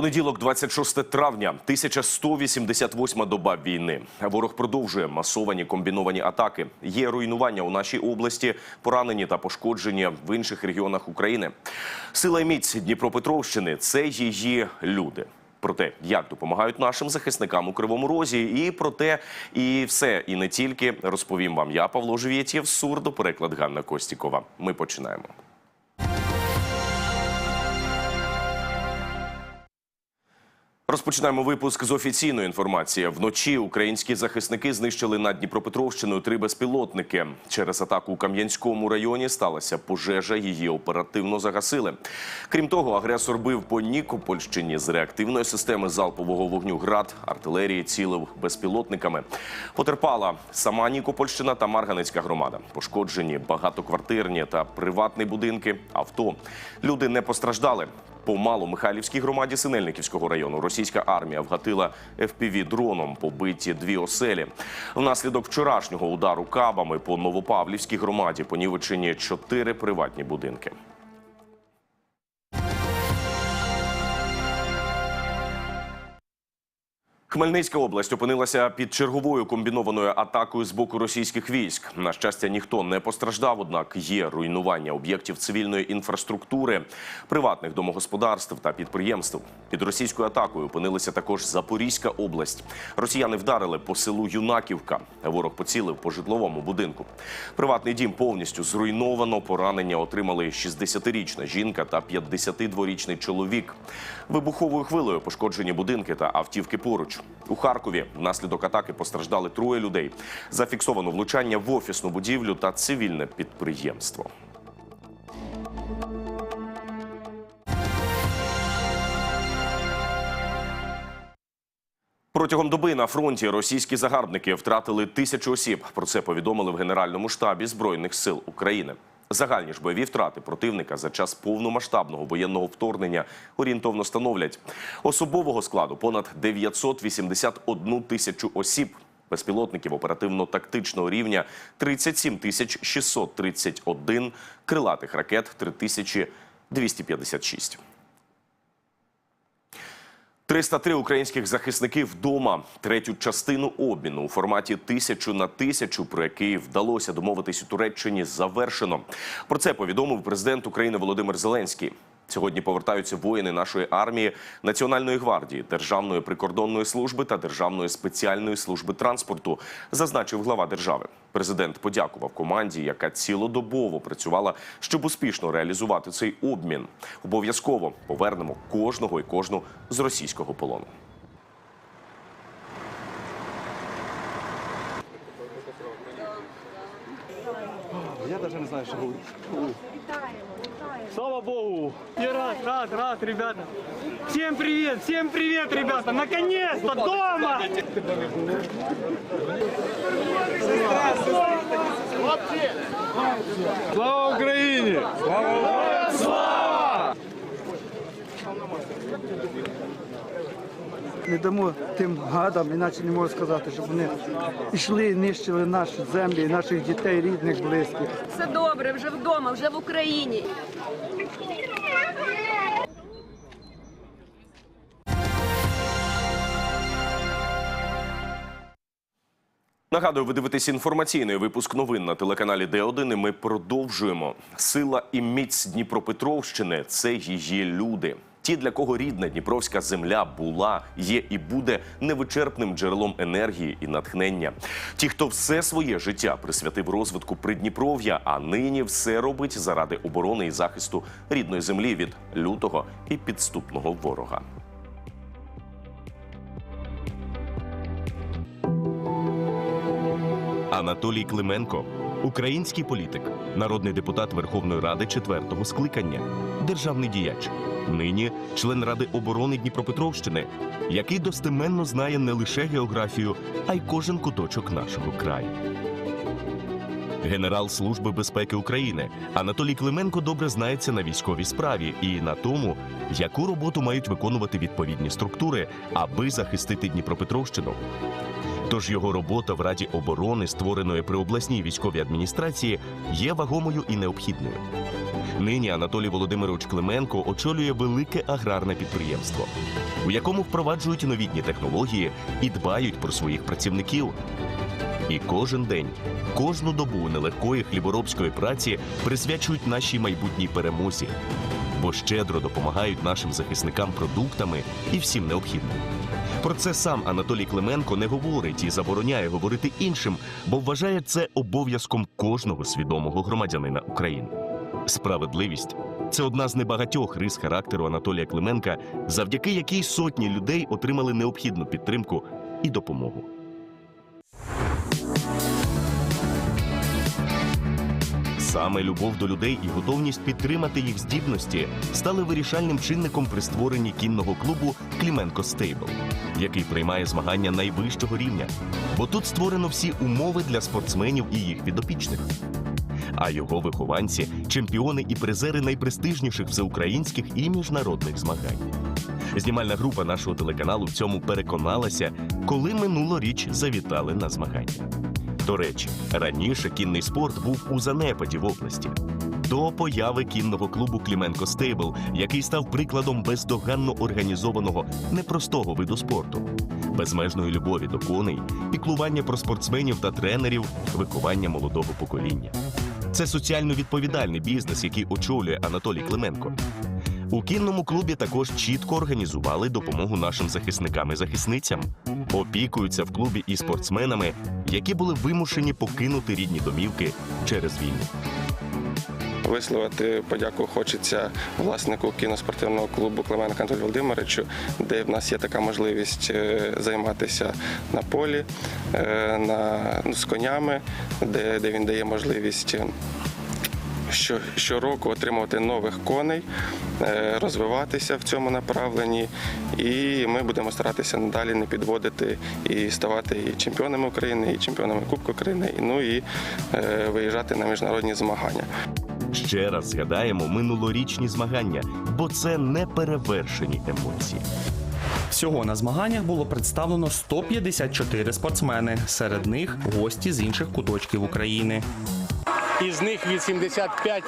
Понеділок, 26 травня, 1188 доба війни. Ворог продовжує масовані комбіновані атаки. Є руйнування у нашій області, поранені та пошкоджені в інших регіонах України. Сила і міць Дніпропетровщини це її люди. Про те, як допомагають нашим захисникам у Кривому Розі, і про те, і все, і не тільки розповім вам я, Павло Живєтєв, сурдо, переклад Ганна Костікова. Ми починаємо. Розпочинаємо випуск з офіційної інформації. Вночі українські захисники знищили над Дніпропетровщиною три безпілотники. Через атаку у Кам'янському районі сталася пожежа. Її оперативно загасили. Крім того, агресор бив по Нікопольщині з реактивної системи залпового вогню ГРАД, артилерії цілив безпілотниками. Потерпала сама Нікопольщина та Марганецька громада. Пошкоджені багатоквартирні та приватні будинки, авто. Люди не постраждали. По Маломихайлівській громаді Синельниківського району російська армія вгатила fpv дроном побиті дві оселі. Внаслідок вчорашнього удару кабами по Новопавлівській громаді понівечені чотири приватні будинки. Хмельницька область опинилася під черговою комбінованою атакою з боку російських військ. На щастя, ніхто не постраждав, однак є руйнування об'єктів цивільної інфраструктури, приватних домогосподарств та підприємств. Під російською атакою опинилася також Запорізька область. Росіяни вдарили по селу Юнаківка. Ворог поцілив по житловому будинку. Приватний дім повністю зруйновано. Поранення отримали 60-річна жінка та 52-річний чоловік. Вибуховою хвилею пошкоджені будинки та автівки поруч. У Харкові внаслідок атаки постраждали троє людей. Зафіксовано влучання в офісну будівлю та цивільне підприємство. Протягом доби на фронті російські загарбники втратили тисячу осіб. Про це повідомили в Генеральному штабі Збройних сил України. Загальні ж бойові втрати противника за час повномасштабного воєнного вторгнення орієнтовно становлять особового складу понад 981 тисячу осіб. Безпілотників оперативно-тактичного рівня 37 тисяч 631, крилатих ракет 3256. 303 українських захисників вдома. Третю частину обміну у форматі тисячу на тисячу, про який вдалося домовитись у Туреччині, завершено. Про це повідомив президент України Володимир Зеленський. Сьогодні повертаються воїни нашої армії, Національної гвардії, Державної прикордонної служби та Державної спеціальної служби транспорту, зазначив глава держави. Президент подякував команді, яка цілодобово працювала, щоб успішно реалізувати цей обмін. Обов'язково повернемо кожного і кожну з російського полону. Я даже не знаю, что говорить. Слава Богу! Я рад, рад, рад, ребята. Всем привет, всем привет, ребята. Наконец-то дома! Слава Україні! Не дамо тим гадам, іначе не можу сказати, щоб вони йшли і нищили наші землі, наших дітей, рідних, близьких. Все добре, вже вдома, вже в Україні. Нагадую, ви дивитесь інформаційний випуск новин на телеканалі Д1. і Ми продовжуємо. Сила і міць Дніпропетровщини це її люди. Ті, для кого рідна Дніпровська земля була, є і буде невичерпним джерелом енергії і натхнення. Ті, хто все своє життя присвятив розвитку Придніпров'я, а нині все робить заради оборони і захисту рідної землі від лютого і підступного ворога. Анатолій Клименко, український політик, народний депутат Верховної Ради четвертого скликання, державний діяч, нині член Ради оборони Дніпропетровщини, який достеменно знає не лише географію, а й кожен куточок нашого краю. Генерал Служби безпеки України Анатолій Клименко добре знається на військовій справі і на тому, яку роботу мають виконувати відповідні структури, аби захистити Дніпропетровщину. Тож його робота в Раді оборони, створеної при обласній військовій адміністрації, є вагомою і необхідною. Нині Анатолій Володимирович Клименко очолює велике аграрне підприємство, у якому впроваджують новітні технології і дбають про своїх працівників. І кожен день, кожну добу нелегкої хліборобської праці присвячують нашій майбутній перемозі, бо щедро допомагають нашим захисникам продуктами і всім необхідним. Про це сам Анатолій Клименко не говорить і забороняє говорити іншим, бо вважає це обов'язком кожного свідомого громадянина України. Справедливість це одна з небагатьох рис характеру Анатолія Клименка, завдяки якій сотні людей отримали необхідну підтримку і допомогу. Саме любов до людей і готовність підтримати їх здібності стали вирішальним чинником при створенні кінного клубу Кліменко Стейбл, який приймає змагання найвищого рівня. Бо тут створено всі умови для спортсменів і їх підопічних. А його вихованці чемпіони і призери найпрестижніших всеукраїнських і міжнародних змагань. Знімальна група нашого телеканалу в цьому переконалася, коли минулоріч завітали на змагання. До речі, раніше кінний спорт був у занепаді в області. До появи кінного клубу Кліменко Стейбл, який став прикладом бездоганно організованого непростого виду спорту, безмежної любові до коней, піклування про спортсменів та тренерів, виховання молодого покоління. Це соціально відповідальний бізнес, який очолює Анатолій Клименко. У кінному клубі також чітко організували допомогу нашим захисникам і захисницям. Опікуються в клубі і спортсменами, які були вимушені покинути рідні домівки через війну. Висловити подяку хочеться власнику кіноспортивного клубу Клименка Анатолію Володимировичу, де в нас є така можливість е, займатися на полі, е, на, з конями, де, де він дає можливість. Що, щороку отримувати нових коней, е, розвиватися в цьому направленні, і ми будемо старатися надалі не підводити і ставати і чемпіонами України, і чемпіонами Кубку України, і, ну і е, виїжджати на міжнародні змагання. Ще раз згадаємо минулорічні змагання, бо це неперевершені емоції. Всього на змаганнях було представлено 154 спортсмени. Серед них гості з інших куточків України. Із них 85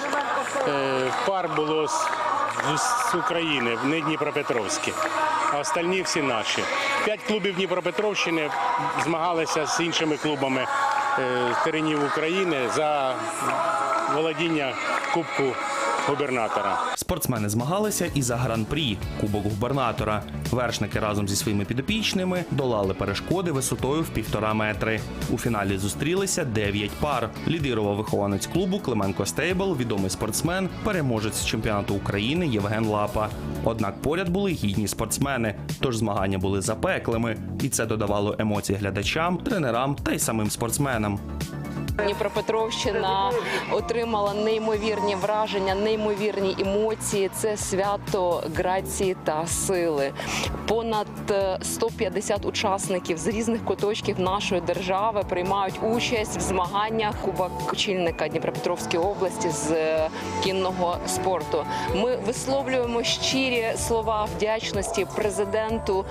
е, пар було з, України, не Дніпропетровські, а остальні всі наші. П'ять клубів Дніпропетровщини змагалися з іншими клубами е, теренів України за володіння Кубку губернатора. Спортсмени змагалися і за гран-прі Кубок губернатора. Вершники разом зі своїми підопічними долали перешкоди висотою в півтора метри. У фіналі зустрілися 9 пар. Лідирував вихованець клубу Клименко Стейбл, відомий спортсмен, переможець чемпіонату України Євген Лапа. Однак поряд були гідні спортсмени, тож змагання були запеклими, і це додавало емоцій глядачам, тренерам та й самим спортсменам. Дніпропетровщина отримала неймовірні враження, неймовірні емоції. Це свято грації та сили. Понад е, 150 учасників з різних куточків нашої держави приймають участь в змаганнях Кубок очільника Дніпропетровської області з е, кінного спорту. Ми висловлюємо щирі слова вдячності президенту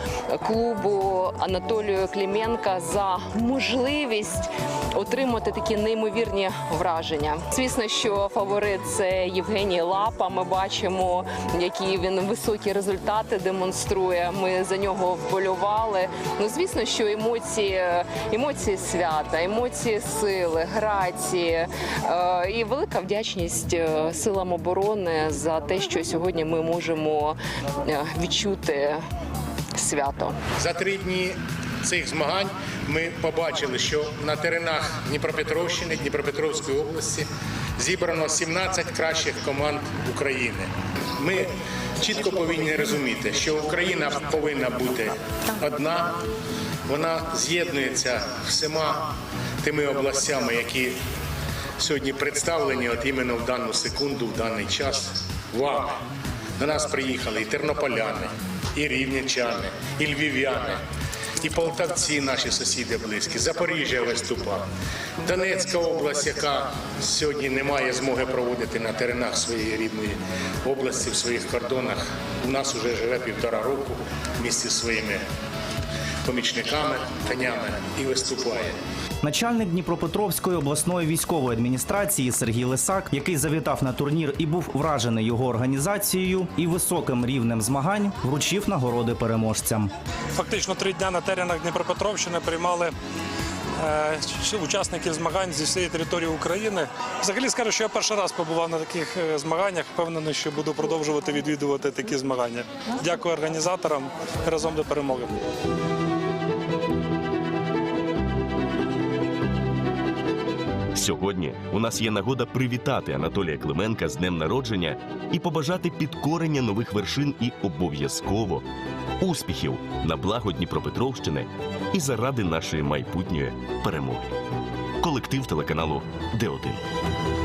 клубу Анатолію Кліменка за можливість отримати такі неймовірні враження. Звісно, що фаворит це Євгеній Лапа. Ми бачимо, які він високі результати демонструє. Ми за нього вболювали. Ну звісно, що емоції, емоції свята, емоції сили, грації е, і велика вдячність е, силам оборони за те, що сьогодні ми можемо е, відчути свято. За три дні цих змагань ми побачили, що на теренах Дніпропетровщини, Дніпропетровської області зібрано 17 кращих команд України. Ми чітко повинні розуміти, що Україна повинна бути одна, вона з'єднується всіма тими областями, які сьогодні представлені от іменно в дану секунду, в даний час вами. До нас приїхали і тернополяни, і рівненчани, і львів'яни, і полтавці, наші сусіди близькі, Запоріжжя виступав, Донецька область, яка сьогодні не має змоги проводити на теренах своєї рідної області, в своїх кордонах. У нас вже живе півтора року в місті своїми помічниками, конями і виступає. Начальник Дніпропетровської обласної військової адміністрації Сергій Лисак, який завітав на турнір і був вражений його організацією і високим рівнем змагань, вручив нагороди переможцям. Фактично три дня на теренах Дніпропетровщини приймали е, учасників змагань зі всієї території України. Взагалі скажу, що я перший раз побував на таких е, змаганнях. Впевнений, що буду продовжувати відвідувати такі змагання. Дякую організаторам. Разом до перемоги. Сьогодні у нас є нагода привітати Анатолія Клименка з днем народження і побажати підкорення нових вершин і обов'язково успіхів на благо Дніпропетровщини і заради нашої майбутньої перемоги. Колектив телеканалу Д1.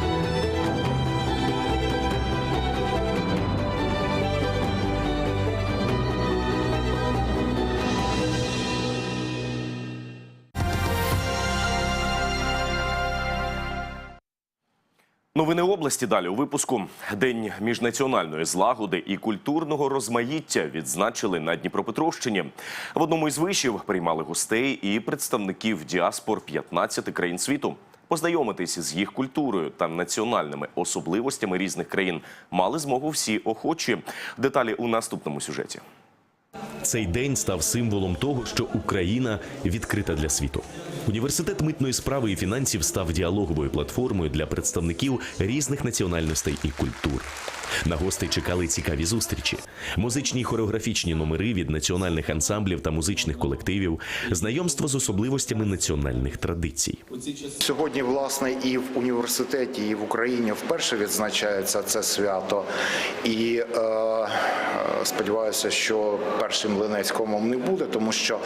Новини області далі у випуску. День міжнаціональної злагоди і культурного розмаїття відзначили на Дніпропетровщині. В одному із вишів приймали гостей і представників діаспор 15 країн світу. Познайомитися з їх культурою та національними особливостями різних країн мали змогу всі охочі. Деталі у наступному сюжеті. Цей день став символом того, що Україна відкрита для світу. Університет митної справи і фінансів став діалоговою платформою для представників різних національностей і культур. На гостей чекали цікаві зустрічі, музичні й хореографічні номери від національних ансамблів та музичних колективів, знайомство з особливостями національних традицій. Сьогодні, власне, і в університеті, і в Україні вперше відзначається це свято. І е, е, сподіваюся, що першим Ленецькому не буде, тому що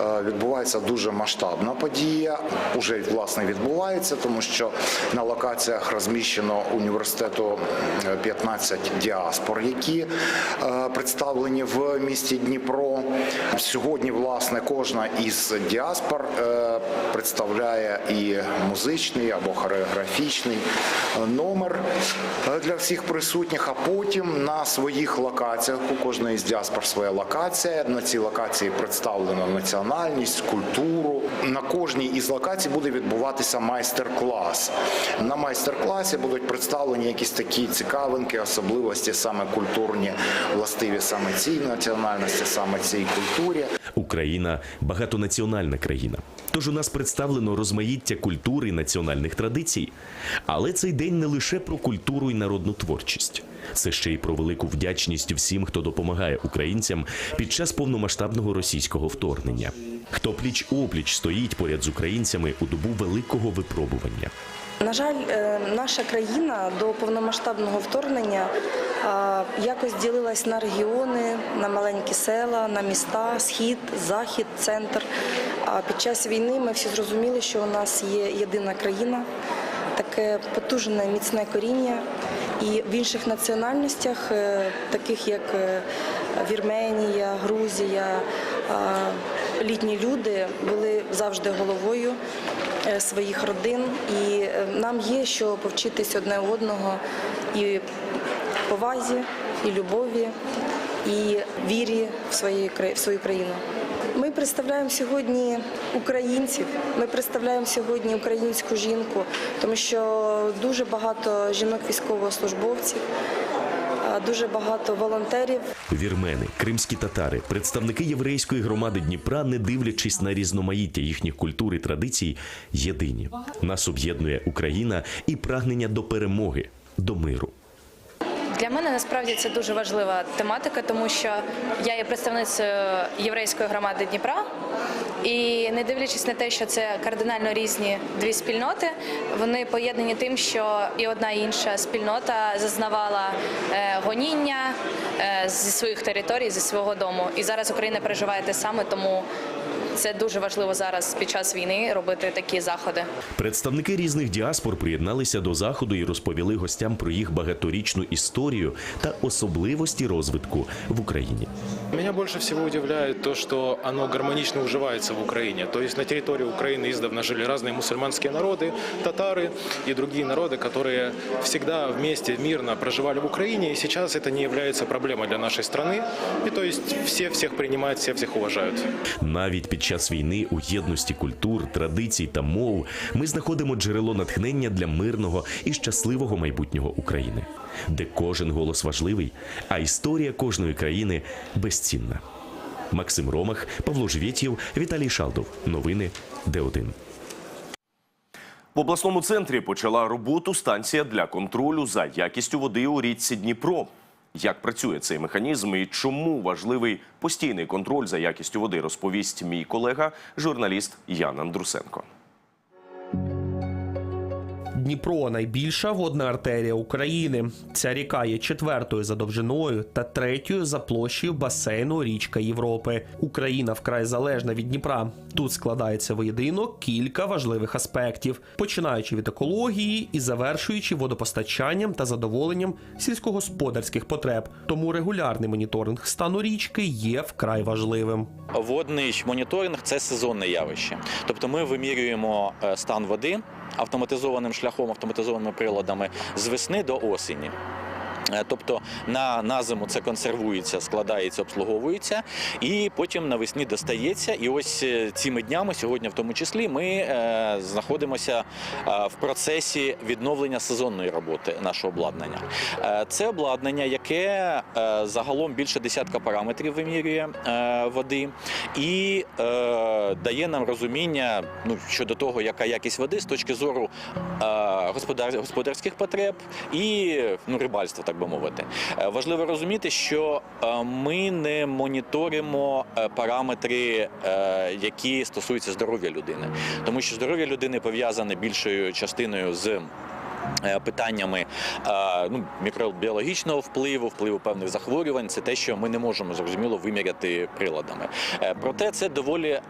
е, відбувається дуже масштабна подія. Уже власне відбувається, тому що на локаціях розміщено університету е, 15 діаспор, які е, представлені в місті Дніпро. Сьогодні, власне, кожна із діаспор е, представляє і музичний або хореографічний е, номер для всіх присутніх. А потім на своїх локаціях у кожної з діаспор своя локація. На цій локації представлена національність, культуру. На кожній із локацій буде відбуватися майстер-клас. На майстер-класі будуть представлені якісь такі цікавинки, особливості саме культурні, властиві саме цій національності, саме цій культурі. Україна багатонаціональна країна. Тож у нас представлено розмаїття культури і національних традицій. Але цей день не лише про культуру і народну творчість. Це ще й про велику вдячність всім, хто допомагає українцям під час повномасштабного російського вторгнення. Хто пліч опліч стоїть поряд з українцями у добу великого випробування. На жаль, е, наша країна до повномасштабного вторгнення якось ділилась на регіони, на маленькі села, на міста, схід, захід, центр. А під час війни ми всі зрозуміли, що у нас є єдина країна, таке потужне міцне коріння. І в інших національностях, е, таких як е, Вірменія, Грузія, літні люди були завжди головою своїх родин, і е, нам є що повчитись одне одного і повазі, і любові, і вірі в кра- в свою країну. Ми представляємо сьогодні українців. Ми представляємо сьогодні українську жінку, тому що дуже багато жінок військовослужбовців, дуже багато волонтерів. Вірмени, кримські татари, представники єврейської громади Дніпра, не дивлячись на різноманіття їхніх культур і традицій, єдині. Нас об'єднує Україна і прагнення до перемоги, до миру. Для мене насправді це дуже важлива тематика, тому що я є представницею єврейської громади Дніпра. І не дивлячись на те, що це кардинально різні дві спільноти, вони поєднані тим, що і одна і інша спільнота зазнавала е, гоніння е, зі своїх територій, зі свого дому. І зараз Україна переживає те саме, тому це дуже важливо зараз під час війни робити такі заходи. Представники різних діаспор приєдналися до заходу і розповіли гостям про їх багаторічну історію та особливості розвитку в Україні. Меня больше всего удивляет то, что оно гармонично уживается в Украине. То есть на территории Украины издавна жили разные мусульманские народы, татары и другие народы, которые всегда вместе мирно проживали в Украине. И сейчас это не является проблемой для нашей страны. И то есть все всех принимают, все всех уважают. Навіть під час війни у єдності культур, традицій та мов ми знаходимо джерело натхнення для мирного і щасливого майбутнього України, де кожен голос важливий, а історія кожної країни безцінна. Максим Ромах, Павло Жвєтєв, Віталій Шалдов. Новини Д1. В обласному центрі почала роботу станція для контролю за якістю води у річці Дніпро. Як працює цей механізм і чому важливий постійний контроль за якістю води, розповість мій колега, журналіст Ян Андрусенко. Дніпро найбільша водна артерія України. Ця ріка є четвертою за довжиною та третьою за площею басейну річка Європи. Україна вкрай залежна від Дніпра. Тут складається воєдино кілька важливих аспектів, починаючи від екології і завершуючи водопостачанням та задоволенням сільськогосподарських потреб. Тому регулярний моніторинг стану річки є вкрай важливим. Водний моніторинг це сезонне явище. Тобто ми вимірюємо е, стан води автоматизованим шляхом, автоматизованими приладами з весни до осені. Е, Тобто на, на зиму це консервується, складається, обслуговується, і потім навесні достається. І ось е, цими днями, сьогодні в тому числі, ми е, знаходимося е, в процесі відновлення сезонної роботи нашого обладнання. Е, це обладнання, яке е, загалом більше десятка параметрів вимірює е, води і е, дає нам розуміння ну, щодо того, яка якість води з точки зору е, господар, господарських потреб і ну, рибальства, так би мовити. Е, Важливо розуміти, що е, ми не моніторимо е, параметри, які стосуються здоров'я людини, тому що здоров'я людини пов'язане більшою частиною з Питаннями ну, мікробіологічного впливу, впливу певних захворювань, це те, що ми не можемо зрозуміло виміряти приладами. Проте це доволі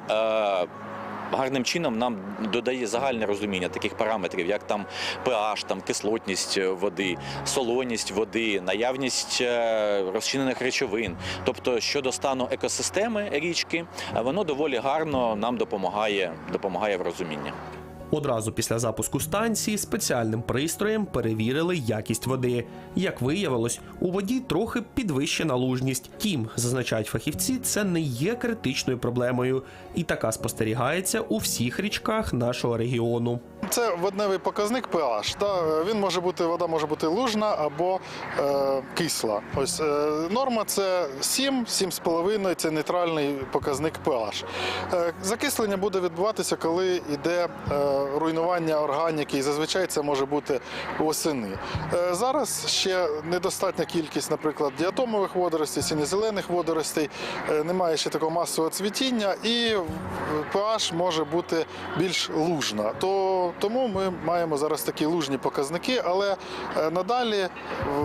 гарним чином нам додає загальне розуміння таких параметрів, як там pH, там кислотність води, солоність води, наявність е, розчинених речовин. Тобто щодо стану екосистеми річки, е, воно доволі гарно нам допомагає, допомагає в розумінні. Одразу після запуску станції спеціальним пристроєм перевірили якість води. Як виявилось, у воді трохи підвищена лужність. Тім, зазначають фахівці, це не є критичною проблемою, і така спостерігається у всіх річках нашого регіону. Це водневий показник pH. Да? Він може бути, вода може бути лужна або е, кисла. Ось е, норма це 7, 7,5 це нейтральний показник pH. Е, закислення буде відбуватися, коли йде е, руйнування органіки, і зазвичай це може бути восени. Е, зараз ще недостатня кількість, наприклад, діатомових водоростей, синьо-зелених водоростей, е, немає ще такого масового цвітіння, і pH може бути більш лужна. То, тому ми маємо зараз такі лужні показники, але е, надалі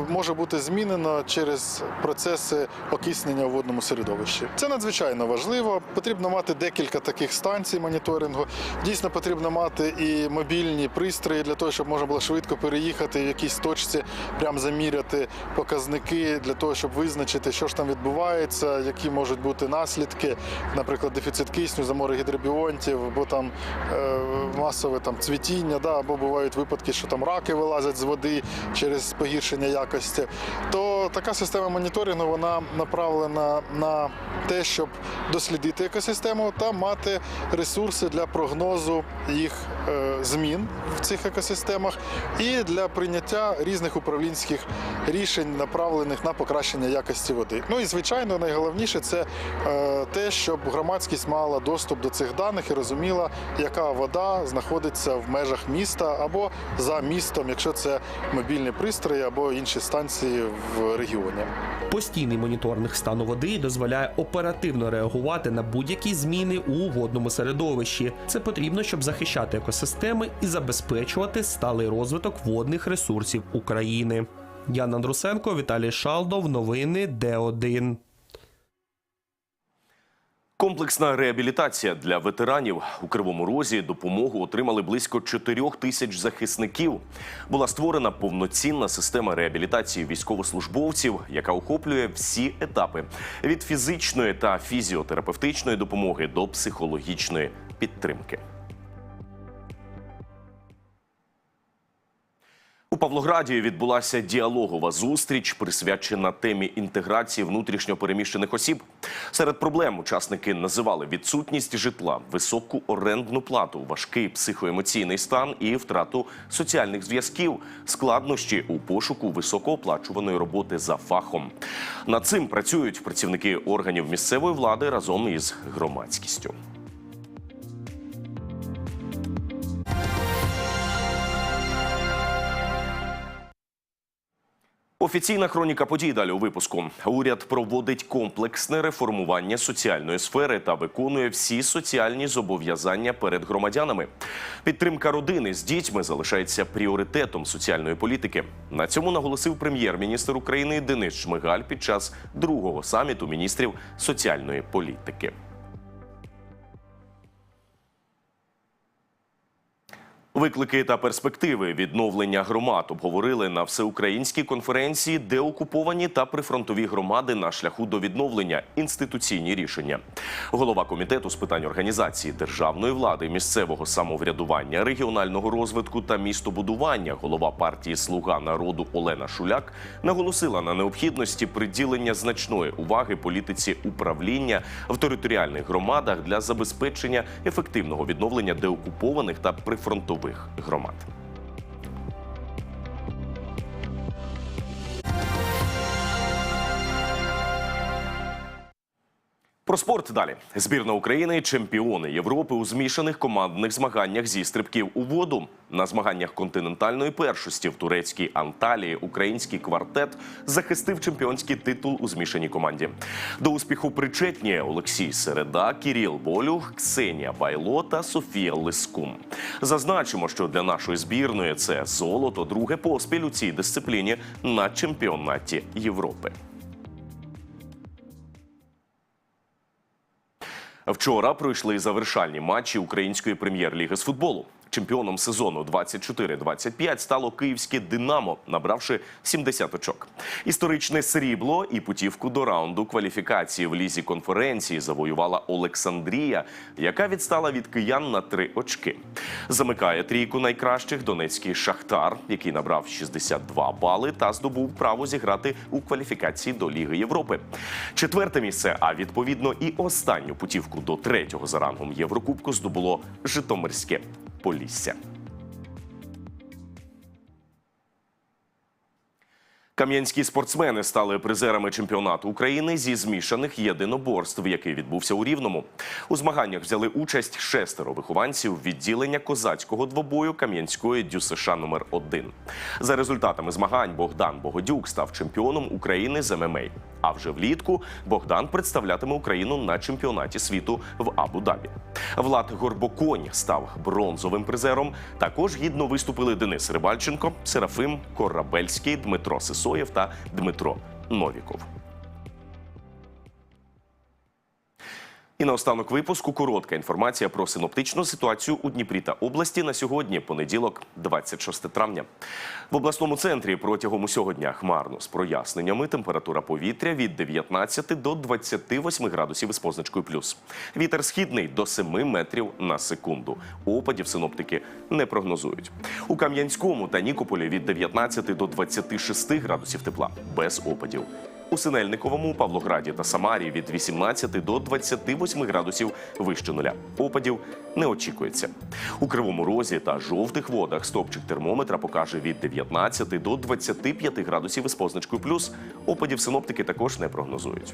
може бути змінено через процеси окиснення у водному середовищі. Це надзвичайно важливо. Потрібно мати декілька таких станцій моніторингу. Дійсно, потрібно мати і мобільні пристрої для того, щоб можна було швидко переїхати в якійсь точці, прям заміряти показники для того, щоб визначити, що ж там відбувається, які можуть бути наслідки, наприклад, дефіцит кисню, замори гідробіонтів, або там е, масове там цвітіння, да, або бувають випадки, що там раки вилазять з води через погіршення якості. То така система моніторингу вона направлена на те, щоб дослідити екосистему та мати ресурси для прогнозу їх змін в цих екосистемах і для прийняття різних управлінських рішень, направлених на покращення якості води. Ну і звичайно, найголовніше це е, те, щоб громадськість мала доступ до цих даних і розуміла, яка вода знаходиться в межах міста або за містом, якщо це мобільні пристрої або інші станції в регіоні. Постійний моніторинг стану води дозволяє оперативно реагувати на будь-які зміни у водному середовищі. Це потрібно, щоб захищати екосистеми і забезпечувати сталий розвиток водних ресурсів України. Ян Андрусенко, Віталій Шалдов. Новини Д1. Комплексна реабілітація для ветеранів у Кривому Розі допомогу отримали близько 4 тисяч захисників. Була створена повноцінна система реабілітації військовослужбовців, яка охоплює всі етапи від фізичної та фізіотерапевтичної допомоги до психологічної підтримки. У Павлограді відбулася діалогова зустріч, присвячена темі інтеграції внутрішньопереміщених осіб. Серед проблем учасники називали відсутність житла, високу орендну плату, важкий психоемоційний стан і втрату соціальних зв'язків, складнощі у пошуку високооплачуваної роботи за фахом. Над цим працюють працівники органів місцевої влади разом із громадськістю. Офіційна хроніка подій далі у випуску. Уряд проводить комплексне реформування соціальної сфери та виконує всі соціальні зобов'язання перед громадянами. Підтримка родини з дітьми залишається пріоритетом соціальної політики. На цьому наголосив прем'єр-міністр України Денис Шмигаль під час другого саміту міністрів соціальної політики. Виклики та перспективи відновлення громад обговорили на всеукраїнській конференції, де окуповані та прифронтові громади на шляху до відновлення інституційні рішення. Голова комітету з питань організації державної влади, місцевого самоврядування, регіонального розвитку та містобудування, голова партії Слуга народу Олена Шуляк наголосила на необхідності приділення значної уваги політиці управління в територіальних громадах для забезпечення ефективного відновлення деокупованих та прифронтових громад. Про спорт далі. Збірна України чемпіони Європи у змішаних командних змаганнях зі стрибків у воду. На змаганнях континентальної першості в турецькій Анталії український квартет захистив чемпіонський титул у змішаній команді. До успіху причетні Олексій Середа, Кіріл Болюх, Ксенія Байло та Софія Лискун. Зазначимо, що для нашої збірної це золото, друге поспіль у цій дисципліні на чемпіонаті Європи. Вчора пройшли завершальні матчі української прем'єр-ліги з футболу. Чемпіоном сезону 24-25 стало київське Динамо, набравши 70 очок. Історичне срібло і путівку до раунду кваліфікації в лізі конференції завоювала Олександрія, яка відстала від киян на три очки. Замикає трійку найкращих донецький Шахтар, який набрав 62 бали та здобув право зіграти у кваліфікації до Ліги Європи. Четверте місце, а відповідно і останню путівку до третього за рангом Єврокубку здобуло Житомирське Полісся. Кам'янські спортсмени стали призерами чемпіонату України зі змішаних єдиноборств, який відбувся у Рівному. У змаганнях взяли участь шестеро вихованців відділення козацького двобою Кам'янської ДЮСШ номер 1 За результатами змагань Богдан Богодюк став чемпіоном України з ММА. А вже влітку Богдан представлятиме Україну на чемпіонаті світу в Абу-Дабі. Влад Горбоконь став бронзовим призером. Також гідно виступили Денис Рибальченко, Серафим Корабельський, Дмитро Сисоєв та Дмитро Новіков. І наостанок випуску коротка інформація про синоптичну ситуацію у Дніпрі та області на сьогодні, понеділок, 26 травня. В обласному центрі протягом усього дня хмарно з проясненнями. Температура повітря від 19 до 28 градусів із позначкою плюс. Вітер східний до 7 метрів на секунду. Опадів синоптики не прогнозують. У Кам'янському та Нікополі від 19 до 26 градусів тепла без опадів. У Синельниковому, Павлограді та Самарі від 18 до 28 градусів вище нуля. Опадів не очікується. У Кривому Розі та жовтих водах стопчик термометра покаже від 19 до 25 градусів із позначкою плюс. Опадів синоптики також не прогнозують.